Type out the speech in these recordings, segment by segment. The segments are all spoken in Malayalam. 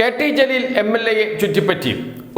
K T Jaleel M L എയെ ചുറ്റിപ്പറ്റി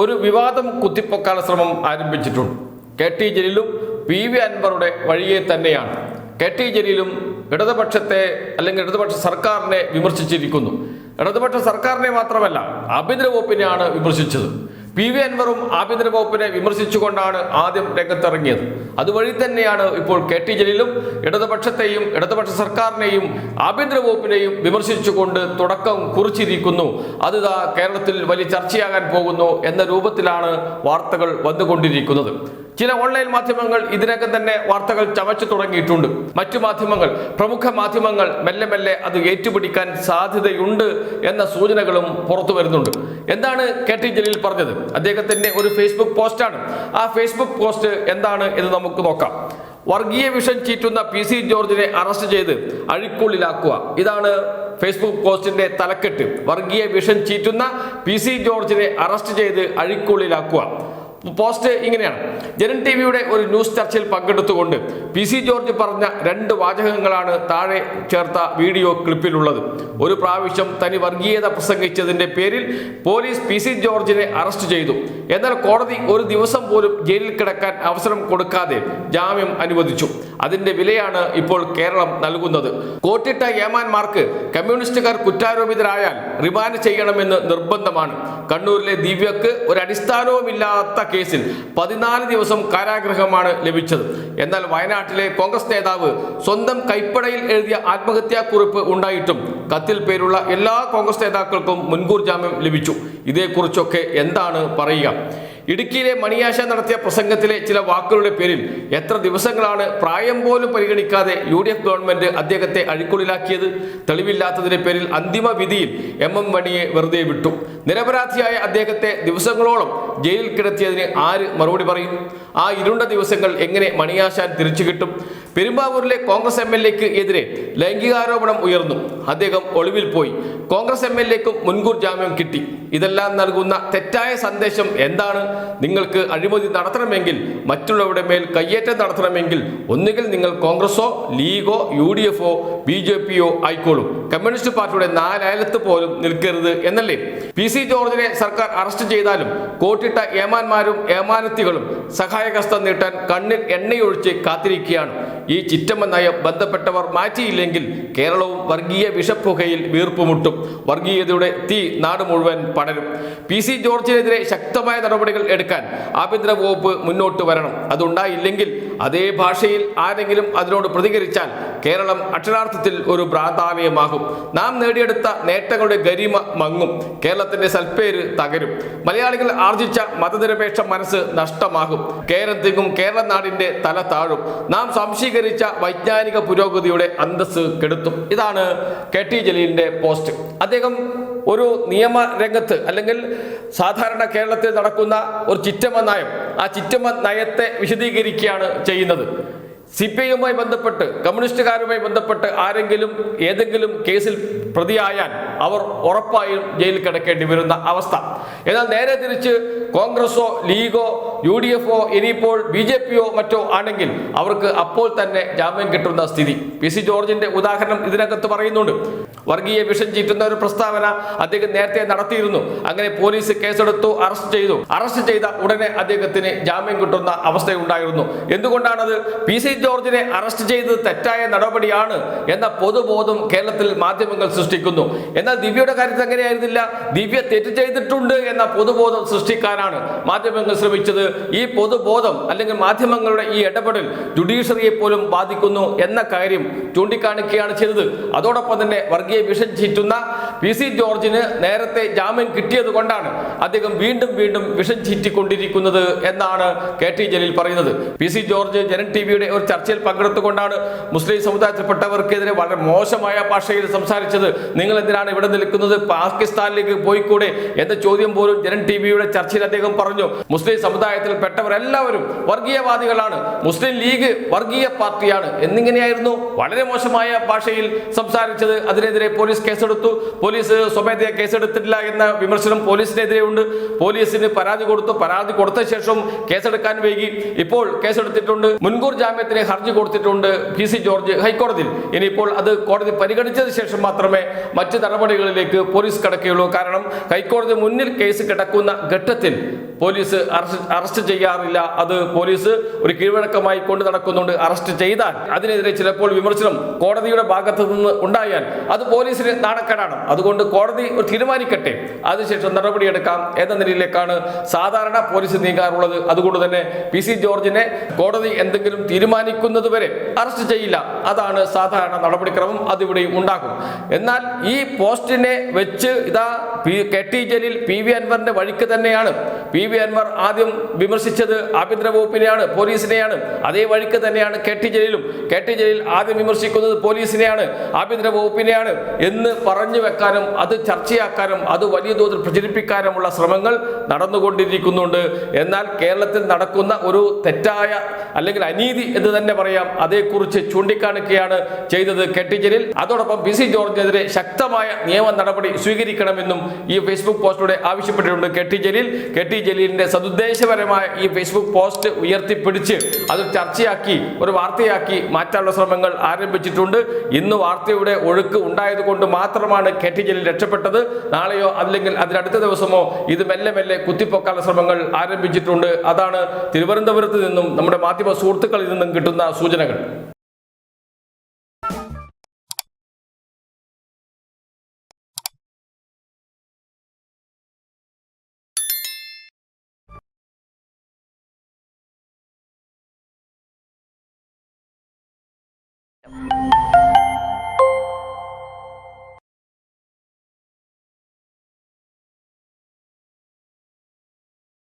ഒരു വിവാദം കുത്തിപ്പൊക്കാനുള്ള ശ്രമം ആരംഭിച്ചിട്ടുണ്ട്. കെ ടി ജലീലും പി വി അൻവറുടെ വഴിയെ തന്നെയാണ്. കെ ടി ജലീലും ഇടതുപക്ഷത്തെ അല്ലെങ്കിൽ ഇടതുപക്ഷ സർക്കാരിനെ വിമർശിച്ചിരിക്കുന്നു. ഇടതുപക്ഷ സർക്കാരിനെ മാത്രമല്ല ആഭ്യന്തര വകുപ്പിനെയാണ് വിമർശിച്ചത്. പി വി അൻവറും ആഭ്യന്തര വകുപ്പിനെ വിമർശിച്ചുകൊണ്ടാണ് ആദ്യം രംഗത്തിറങ്ങിയത്. അതുവഴി തന്നെയാണ് ഇപ്പോൾ കെ ടി ജലീലും ഇടതുപക്ഷത്തെയും ഇടതുപക്ഷ സർക്കാരിനെയും ആഭ്യന്തര വകുപ്പിനെയും വിമർശിച്ചുകൊണ്ട് തുടക്കം കുറിച്ചിരിക്കുന്നു. അത് കേരളത്തിൽ വലിയ ചർച്ചയാകാൻ പോകുന്നു എന്ന രൂപത്തിലാണ് വാർത്തകൾ വന്നുകൊണ്ടിരിക്കുന്നത്. ചില ഓൺലൈൻ മാധ്യമങ്ങൾ ഇതിനകം തന്നെ വാർത്തകൾ ചവച്ചു തുടങ്ങിയിട്ടുണ്ട്. മറ്റു മാധ്യമങ്ങൾ പ്രമുഖ മാധ്യമങ്ങൾ മെല്ലെ മെല്ലെ അത് ഏറ്റുപിടിക്കാൻ സാധ്യതയുണ്ട് എന്ന സൂചനകളും പുറത്തു വരുന്നുണ്ട്. എന്താണ് കെ ടി ജലീൽ പറഞ്ഞത്? അദ്ദേഹത്തിന്റെ ഒരു ഫേസ്ബുക്ക് പോസ്റ്റാണ് ആ ഫേസ്ബുക്ക് പോസ്റ്റ് എന്താണ് എന്ന് നമുക്ക് നോക്കാം. വർഗീയ വിഷം ചീറ്റുന്ന പി സി ജോർജിനെ അറസ്റ്റ് ചെയ്ത് അഴിക്കുള്ളിലാക്കുക. ഇതാണ് ഫേസ്ബുക്ക് പോസ്റ്റിന്റെ തലക്കെട്ട്. വർഗീയ വിഷം ചീറ്റുന്ന പി സി ജോർജിനെ അറസ്റ്റ് ചെയ്ത് അഴിക്കുള്ളിലാക്കുക. പോസ്റ്റ് ഇങ്ങനെയാണ്. ജനൻ ടി വിയുടെ ഒരു ന്യൂസ് ചർച്ചയിൽ പങ്കെടുത്തുകൊണ്ട് പി സി ജോർജ് പറഞ്ഞ രണ്ട് വാചകങ്ങളാണ് താഴെ ചേർത്ത വീഡിയോ ക്ലിപ്പിലുള്ളത്. ഒരു പ്രാവശ്യം തനി വർഗീയത പ്രസംഗിച്ചതിന്റെ പേരിൽ പോലീസ് പി സി ജോർജിനെ അറസ്റ്റ് ചെയ്തു. എന്നാൽ കോടതി ഒരു ദിവസം പോലും ജയിലിൽ കിടക്കാൻ അവസരം കൊടുക്കാതെ ജാമ്യം അനുവദിച്ചു. അതിന്റെ വിലയാണ് ഇപ്പോൾ കേരളം നൽകുന്നത്. കോട്ടിട്ട ഏമാന്മാർക്ക് കമ്മ്യൂണിസ്റ്റുകാർ കുറ്റാരോപിതരായാൽ റിമാൻഡ് ചെയ്യണമെന്ന് നിർബന്ധമാണ്. കണ്ണൂരിലെ ദിവ്യക്ക് ഒരു അടിസ്ഥാനവുമില്ലാത്ത കേസിൽ പതിനാല് ദിവസം കാരാഗ്രഹമാണ് ലഭിച്ചത്. എന്നാൽ വയനാട്ടിലെ കോൺഗ്രസ് നേതാവ് സ്വന്തം കൈപ്പടയിൽ എഴുതിയ ആത്മഹത്യാക്കുറിപ്പ് ഉണ്ടായിട്ടും കത്തിൽ പേരുള്ള എല്ലാ കോൺഗ്രസ് നേതാക്കൾക്കും മുൻകൂർ ജാമ്യം ലഭിച്ചു. ഇതേക്കുറിച്ചൊക്കെ എന്താണ് പറയുക? ഇടുക്കിയിലെ മണിയാശ നടത്തിയ പ്രസംഗത്തിലെ ചില വാക്കുകളുടെ പേരിൽ എത്ര ദിവസങ്ങളാണ് പ്രായം പോലും പരിഗണിക്കാതെ യു ഡി എഫ് ഗവൺമെന്റ് അദ്ദേഹത്തെ അഴിക്കുള്ളിലാക്കിയത്? തെളിവില്ലാത്തതിന്റെ പേരിൽ അന്തിമ വിധിയിൽ എം എം മണിയെ വെറുതെ വിട്ടു. നിരപരാധിയായ അദ്ദേഹത്തെ ദിവസങ്ങളോളം ജയിലിൽ കിടത്തിയതിന് ആര് മറുപടി പറയും? ആ ഇരുണ്ട ദിവസങ്ങൾ എങ്ങനെ മണിയാശാൻ തിരിച്ചു കിട്ടും? പെരുമ്പാവൂരിലെ കോൺഗ്രസ് എം എൽ എക്ക് എതിരെ ലൈംഗികാരോപണം ഉയർന്നു. അദ്ദേഹം ഒളിവിൽ പോയി. കോൺഗ്രസ് എം എൽ എക്കും മുൻകൂർ ജാമ്യം കിട്ടി. ഇതെല്ലാം നൽകുന്ന തെറ്റായ സന്ദേശം എന്താണ്? നിങ്ങൾക്ക് അഴിമതി നടത്തണമെങ്കിൽ മറ്റുള്ളവരുടെ മേൽ കയ്യേറ്റം നടത്തണമെങ്കിൽ ഒന്നുകിൽ നിങ്ങൾ കോൺഗ്രസോ ലീഗോ യു ഡി എഫോ ബി ജെ പിയോ ആയിക്കോളും. കമ്മ്യൂണിസ്റ്റ് പാർട്ടിയുടെ നാലയലത്ത് പോലും നിൽക്കരുത് എന്നല്ലേ? പി സി ജോർജിനെ സർക്കാർ അറസ്റ്റ് ചെയ്താലും കോട്ടിട്ട ഏമാന്മാരും ഏമാനത്തികളും സഹായകസ്ഥം നീട്ടാൻ കണ്ണിൽ എണ്ണയൊഴിച്ച് കാത്തിരിക്കുകയാണ്. ഈ ചിറ്റമ്മ നയം ബന്ധപ്പെട്ടവർ മാറ്റിയില്ലെങ്കിൽ കേരളവും വർഗീയ വിഷപ്പുകയിൽ വീർപ്പുമുട്ടും. വർഗീയതയുടെ തീ നാട് മുഴുവൻ പടരും. പി സി ജോർജിനെതിരെ ശക്തമായ നടപടികൾ എടുക്കാൻ ആഭ്യന്തര വകുപ്പ് മുന്നോട്ട് വരണം. അതുണ്ടായില്ലെങ്കിൽ അതേ ഭാഷയിൽ ആരെങ്കിലും അതിനോട് പ്രതികരിച്ചാൽ കേരളം അക്ഷരാർത്ഥത്തിൽ ഒരു പ്രാധാന്യമാകും നാം നേടിയെടുത്ത നേട്ടങ്ങളുടെ ഗരിമ മങ്ങും. കേരളത്തിന്റെ സൽപ്പേര് തകരും. മലയാളികൾ ആർജിച്ച മതനിരപേക്ഷ മനസ്സ് നഷ്ടമാകും. കേരളം തിങ്ങും കേരള നാടിന്റെ തല താഴും. നാം സംശീകരിച്ച വൈജ്ഞാനിക പുരോഗതിയുടെ അന്തസ് കെടുത്തും. ഇതാണ് കെ ടി ജലീലിന്റെ പോസ്റ്റ്. അദ്ദേഹം ഒരു നിയമ രംഗത്ത് അല്ലെങ്കിൽ സാധാരണ കേരളത്തിൽ നടക്കുന്ന ഒരു ചിറ്റമ്മ നയം ആ ചിറ്റമ്മ നയത്തെ വിശദീകരിക്കുകയാണ് ചെയ്യുന്നത്. സി പി ഐയുമായി ബന്ധപ്പെട്ട് കമ്മ്യൂണിസ്റ്റുകാരുമായി ബന്ധപ്പെട്ട് ആരെങ്കിലും ഏതെങ്കിലും കേസിൽ പ്രതിയായാൽ അവർ ഉറപ്പായും ജയിലിൽ കിടക്കേണ്ടി വരുന്ന അവസ്ഥ. എന്നാൽ നേരെ തിരിച്ച് കോൺഗ്രസോ ലീഗോ യു ഡി എഫോ ഇനിയിപ്പോൾ ബി ജെ പിയോ മറ്റോ ആണെങ്കിൽ അവർക്ക് അപ്പോൾ തന്നെ ജാമ്യം കിട്ടുന്ന സ്ഥിതി. പി സി ജോർജിന്റെ ഉദാഹരണം ഇതിനകത്ത് പറയുന്നുണ്ട്. വർഗീയ വിഷം ചീറ്റുന്ന ഒരു പ്രസ്താവന അദ്ദേഹം നേരത്തെ നടത്തിയിരുന്നു. അങ്ങനെ പോലീസ് കേസെടുത്തു അറസ്റ്റ് ചെയ്തു. അറസ്റ്റ് ചെയ്ത ഉടനെ അദ്ദേഹത്തിന് ജാമ്യം കിട്ടുന്ന അവസ്ഥയുണ്ടായിരുന്നു. എന്തുകൊണ്ടാണത്? പി സി ജോർജിനെ അറസ്റ്റ് ചെയ്തത് തെറ്റായ നടപടിയാണ് എന്ന പൊതുബോധം കേരളത്തിൽ മാധ്യമങ്ങൾ സൃഷ്ടിക്കുന്നു. എന്നാൽ ദിവ്യയുടെ കാര്യത്തിൽ അങ്ങനെയായിരുന്നില്ല. ദിവ്യ തെറ്റ് ചെയ്തിട്ടുണ്ട് എന്ന പൊതുബോധം സൃഷ്ടിക്കാനാണ് മാധ്യമങ്ങൾ ശ്രമിച്ചത്. ഈ പൊതുബോധം അല്ലെങ്കിൽ മാധ്യമങ്ങളുടെ ഈ ഇടപെടൽ ജുഡീഷ്യറിയെ പോലും ബാധിക്കുന്നു എന്ന കാര്യം ചൂണ്ടിക്കാണിക്കുകയാണ് ചെയ്തത്. അതോടൊപ്പം തന്നെ വർഗീയ വിഷം ചീറ്റുന്ന പി സി ജോർജിന് നേരത്തെ ജാമ്യം കിട്ടിയത് കൊണ്ടാണ് അദ്ദേഹം വീണ്ടും വീണ്ടും വിഷം ചീറ്റിക്കൊണ്ടിരിക്കുന്നത് എന്നാണ് കെ ടി ജലീൽ പറയുന്നത്. P C George Janam T വിയുടെ ഒരു ചർച്ചയിൽ പങ്കെടുത്തുകൊണ്ടാണ് മുസ്ലിം സമുദായത്തിൽപ്പെട്ടവർക്കെതിരെ വളരെ മോശമായ ഭാഷയിൽ സംസാരിച്ചത്. നിങ്ങൾ എന്തിനാണ് ഇവിടെ നിൽക്കുന്നത്? പാകിസ്ഥാനിലേക്ക് പോയിക്കൂടെ? എന്ന ചോദ്യം പോലും ജനൻ ടി വിയുടെ ചർച്ചയിൽ അദ്ദേഹം പറഞ്ഞു. മുസ്ലിം സമുദായത്തിൽപ്പെട്ടവരെല്ലാവരും വർഗീയവാദികളാണ്. മുസ്ലിം ലീഗ് വർഗീയ പാർട്ടിയാണ്. എന്നിങ്ങനെയായിരുന്നു വളരെ മോശമായ ഭാഷയിൽ സംസാരിച്ചത്. അതിനെതിരെ പോലീസ് കേസെടുത്തു. പോലീസ് സ്വമേധയാ കേസെടുത്തിട്ടില്ല എന്ന വിമർശനം പോലീസിനെതിരെ ഉണ്ട് പോലീസിന് പരാതി കൊടുത്തു. പരാതി കൊടുത്ത ശേഷം കേസെടുക്കാൻ വൈകി. ഇപ്പോൾ കേസെടുത്തിട്ടുണ്ട്. മുൻകൂർ ജാമ്യത്തിന് ഹർജി കൊടുത്തിട്ടുണ്ട് പി സി ജോർജ് ഹൈക്കോടതിയിൽ. ഇനിയിപ്പോൾ അത് കോടതി പരിഗണിച്ചതിന് ശേഷം മാത്രമേ മറ്റ് നടപടികളിലേക്ക് പോലീസ് കടക്കുകയുള്ളൂ. കാരണം ഹൈക്കോടതി മുന്നിൽ കേസ് കിടക്കുന്ന ഘട്ടത്തിൽ പോലീസ് അറസ്റ്റ് അറസ്റ്റ് ചെയ്യാറില്ല. അത് പോലീസ് ഒരു കീഴ്വഴക്കമായി കൊണ്ടു നടക്കുന്നുണ്ട് അറസ്റ്റ് ചെയ്താൽ. അതിനെതിരെ ചിലപ്പോൾ വിമർശനം കോടതിയുടെ ഭാഗത്ത് നിന്ന് ഉണ്ടായാൽ അത് പോലീസിന് നാണക്കേടാണ്. അതുകൊണ്ട് കോടതി തീരുമാനിക്കട്ടെ. അതിനുശേഷം നടപടിയെടുക്കാം എന്ന നിലയിലേക്കാണ് സാധാരണ പോലീസ് നീങ്ങാറുള്ളത്. അതുകൊണ്ട് തന്നെ പി സി ജോർജിനെ കോടതി എന്തെങ്കിലും തീരുമാനിക്കുന്നത് വരെ അറസ്റ്റ് ചെയ്യില്ല. അതാണ് സാധാരണ നടപടിക്രമം. അതിവിടെയും ഉണ്ടാകും. എന്നാൽ ഈ പോസ്റ്റിനെ വെച്ച് ഇതാ K T Jaleel P V അൻവറിന്റെ വഴിക്ക് തന്നെയാണ് പി വി അൻവർ ആദ്യം വിമർശിച്ചത് ആഭ്യന്തര വകുപ്പിനെയാണ് പോലീസിനെയാണ്. അതേ വഴിക്ക് തന്നെയാണ് കെ ടി ജലീലും. കെ ടി ജലീൽ ആദ്യം വിമർശിക്കുന്നത് പോലീസിനെയാണ് ആഭ്യന്തര വകുപ്പിനെയാണ് എന്ന് പറഞ്ഞു വെക്കാനും അത് ചർച്ചയാക്കാനും അത് വലിയ തോതിൽ പ്രചരിപ്പിക്കാനുമുള്ള ശ്രമങ്ങൾ നടന്നുകൊണ്ടിരിക്കുന്നുണ്ട്. എന്നാൽ കേരളത്തിൽ നടക്കുന്ന ഒരു തെറ്റായ അല്ലെങ്കിൽ അനീതി എന്ന് തന്നെ പറയാം. അതേക്കുറിച്ച് ചൂണ്ടിക്കാണിക്കുകയാണ് ചെയ്തത് കെ ടി ജലീൽ. അതോടൊപ്പം പി സി ജോർജിനെതിരെ ശക്തമായ നിയമ നടപടി സ്വീകരിക്കണമെന്നും ഈ ഫേസ്ബുക്ക് പോസ്റ്റിലൂടെ ആവശ്യപ്പെട്ടിട്ടുണ്ട് K T Jaleel. K T ജലീലിന്റെ സതുദ്ദേശപരമായ ഈ ഫേസ്ബുക്ക് പോസ്റ്റ് ഉയർത്തിപ്പിടിച്ച് അത് ചർച്ചയാക്കി ഒരു വാർത്തയാക്കി മാറ്റാനുള്ള ശ്രമങ്ങൾ ആരംഭിച്ചിട്ടുണ്ട്. ഇന്ന് വാർത്തയുടെ ഒഴുക്ക് ഉണ്ടായത് കൊണ്ട് മാത്രമാണ് കെ ടി ജലീൽ രക്ഷപ്പെട്ടത്. നാളെയോ അല്ലെങ്കിൽ അതിനടുത്ത ദിവസമോ ഇത് മെല്ലെ മെല്ലെ കുത്തിപ്പൊക്കാനുള്ള ശ്രമങ്ങൾ ആരംഭിച്ചിട്ടുണ്ട്. അതാണ് തിരുവനന്തപുരത്ത് നിന്നും നമ്മുടെ മാധ്യമ സുഹൃത്തുക്കളിൽ നിന്നും കിട്ടുന്ന സൂചനകൾ.